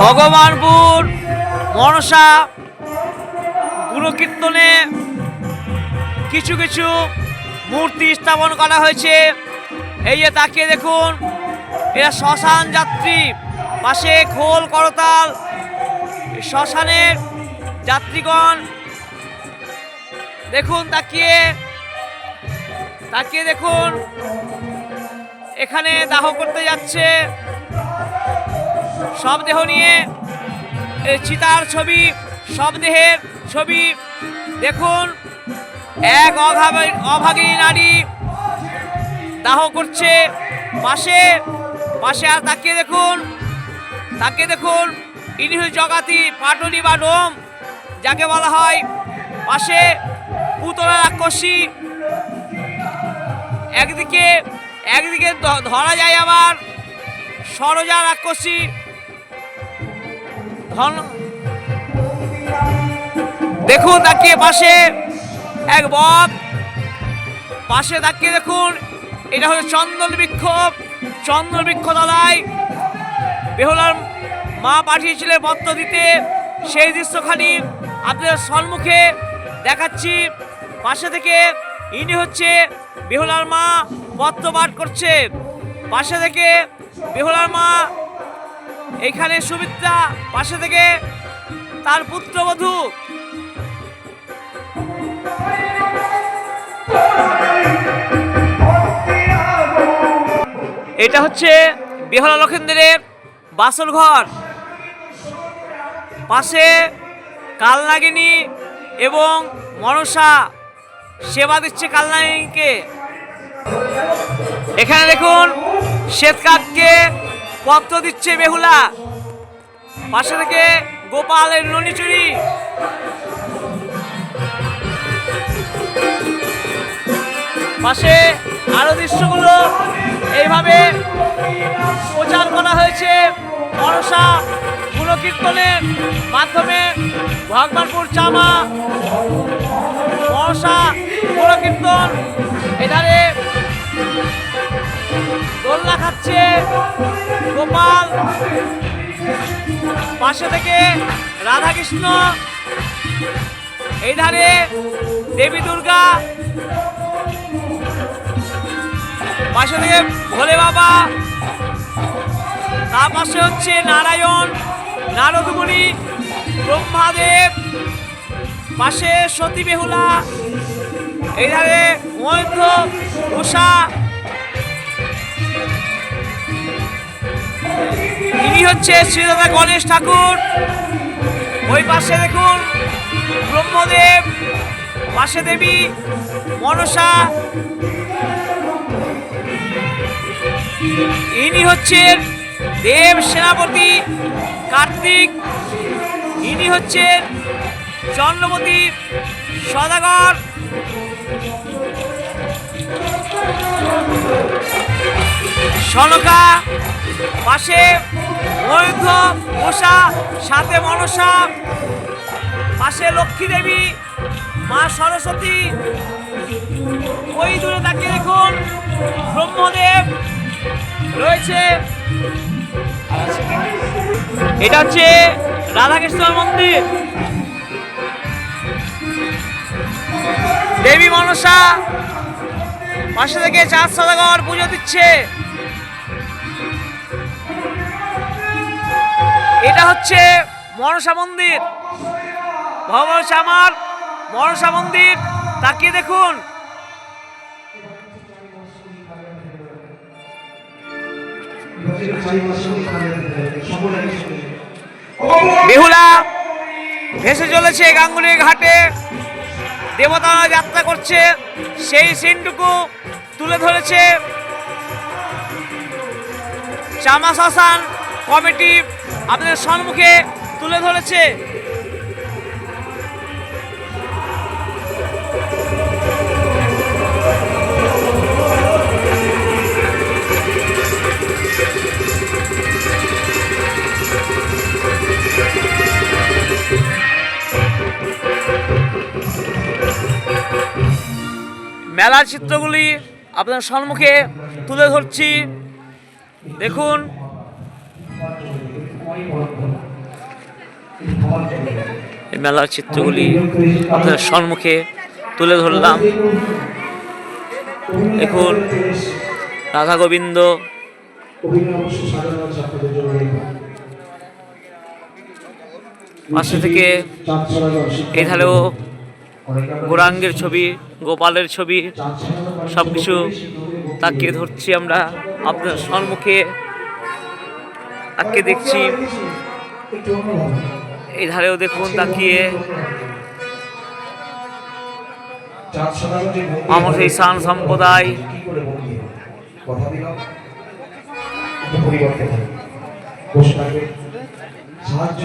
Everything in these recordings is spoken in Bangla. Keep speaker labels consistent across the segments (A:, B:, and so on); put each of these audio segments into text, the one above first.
A: ভগবানপুর, মনসা গুণকীর্তনে কিছু কিছু মূর্তি স্থাপন করা হয়েছে। এই যে তাকিয়ে দেখুন, এরা শ্মশান যাত্রী, পাশে খোল করতাল, শ্মশানের যাত্রীগণ। দেখুন তাকিয়ে তাকিয়ে দেখুন, এখানে দাহ করতে যাচ্ছে। সব দেহ নিয়ে চিতার ছবি সব দেহের ছবি। দেখুন, এক অভাগিনী নারী দাহ করছে পাশে পাশে আর তাকিয়ে দেখুন তাকিয়ে দেখুন ইনি হল জগাতি, পাটনি বা ডোম যাকে বলা হয় পাশে পুতলা রাক্ষসী। একদিকে একদিকে ধরা যায় আবার সরজা রাক্ষসী। ধন। দেখুন তাকিয়ে পাশে এক বক পাশে তাকিয়ে দেখুন, এটা হলো চন্দন বৃক্ষ চন্দন বৃক্ষ তলায় বেহুলার মা পাঠিয়েছিলেন পত্র দিতে। সেই দৃশ্যখানি আপনাদের সম্মুখে দেখাচ্ছি। পাশে থেকে ইনি হচ্ছে বেহুলার মা পত্র পাঠ করছে। পাশে থেকে বেহুলার মা এইখানে সুমিত্রা পাশে থেকে তার পুত্রবধূ এটা হচ্ছে বেহলা লক্ষেন্দ্রের বাসর ঘর। পাশে কালনাগিনী এবং মনসা সেবা দিচ্ছে কালনাগিনীকে। এখানে দেখুন শ্বেতকাতকে পত্র দিচ্ছে বেহুলা পাশে থেকে গোপালের ননিচুরি পাশে আরও দৃশ্যগুলো এইভাবে প্রচার করা হয়েছে মনসা গুণকীর্তনের মাধ্যমে ভগবানপুর চামা। মনসা গুণকীর্তন এধারে দোলনা খাচ্ছে। গোপাল। পাশে থেকে রাধাকৃষ্ণ। এই ধারে দেবী দুর্গা। পাশে থেকে ভোলে বাবা। তার পাশে হচ্ছে নারায়ণ, নারদমণি, ব্রহ্মাদেব। পাশে সতী বেহুলা। এই ধারে মহেন্দ্র উষা ইনি হচ্ছে শ্রীদাদা গণেশ ঠাকুর। ওই পাশে দেখুন ব্রহ্মদেব, পাশে দেবী, মনসা। ইনি হচ্ছেন দেব সেনাপতি কার্তিক। ইনি হচ্ছেন চন্দ্রমতী সদাগর। সনকা পাশে ময়ূর মশা, সাথে মনসা, পাশে লক্ষ্মী দেবী মা সরস্বতী। ওই দূরে তাকিয়ে দেখুন, ব্রহ্মদেব রয়েছে। এটা হচ্ছে রাধাকৃষ্ণ মন্দির। দেবী মনসা পাশে থেকে চাঁদ সদাগর পুজো দিচ্ছে। এটা হচ্ছে মনসা মন্দির। ভগবান শ্যামার মনসা মন্দির। তাকিয়ে দেখুন। বেহুলা ভেসে চলেছে গাঙ্গুলির ঘাটে। দেবতারা যাত্রা করছে। সেই সিনটুকু তুলে ধরেছে। চামা শ্মশান। কমিটি আপনাদের সম্মুখে তুলে ধরেছে। মেলার চিত্রগুলি আপনার সম্মুখে তুলে ধরছি। দেখুন মেলার চিত্রগুলি আপনাদের সম্মুখে তুলে ধরলাম। দেখুন, রাধা গোবিন্দ। পাশে থেকে ধারেও গৌরাঙ্গের ছবি, গোপালের ছবি সব কিছু তাকিয়ে ধরছি আমরা। আপনার সম্মুখে তাকিয়ে দেখছি। এই ধারেও দেখুন তাকিয়ে। আমার সেই সান সম্প্রদায়।
B: সাহায্য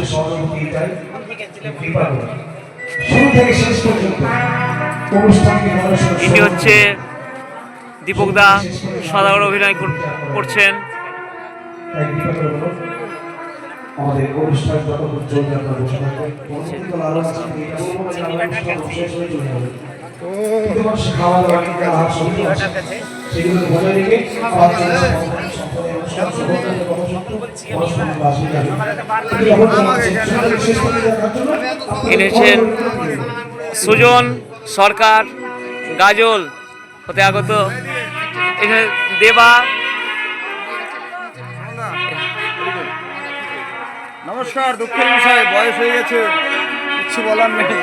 A: হচ্ছে দীপক দা সদাগর অভিনয় কর- করছেন।
B: আমাদের অনুষ্ঠান যতক্ষণ চলবে আপনারা বসে থাকবেন পরবর্তীকালে আরও আছে, এটা বলব না যে আমরা অনুষ্ঠান শেষ চলে যাবে। খাওয়া দাওয়া কিংবা আহার সবই আছে। সেগুলো বজায় রেখে আবার চলে যাবে। সম্পূর্ণ অনুষ্ঠান সম্পূর্ণ কর্মসূত্র, অনুষ্ঠান বাসী যাবে। কিন্তু যখন অনুষ্ঠানটাকে শেষ করতে যাওয়ার জন্য আপনাদের
A: ইনি হচ্ছেন সুজন সরকার গাজল হতে আগত এখানে দেবা
C: নমস্কার দুঃখের বিষয় বয়স হয়ে গেছে। কিছু বলার নেই।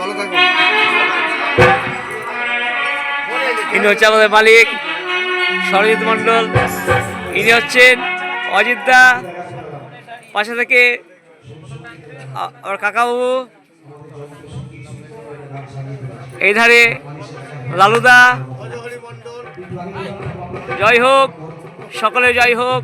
C: ভালো থাকবেন।
A: ইনি হচ্ছে আমাদের মালিক, সরজিৎ মণ্ডল। ইনি হচ্ছেন অজিত দা। পাশে থেকে আমার কাকাবাবু। এই ধারে লালুদা। জয় হোক, সকলে জয় হোক।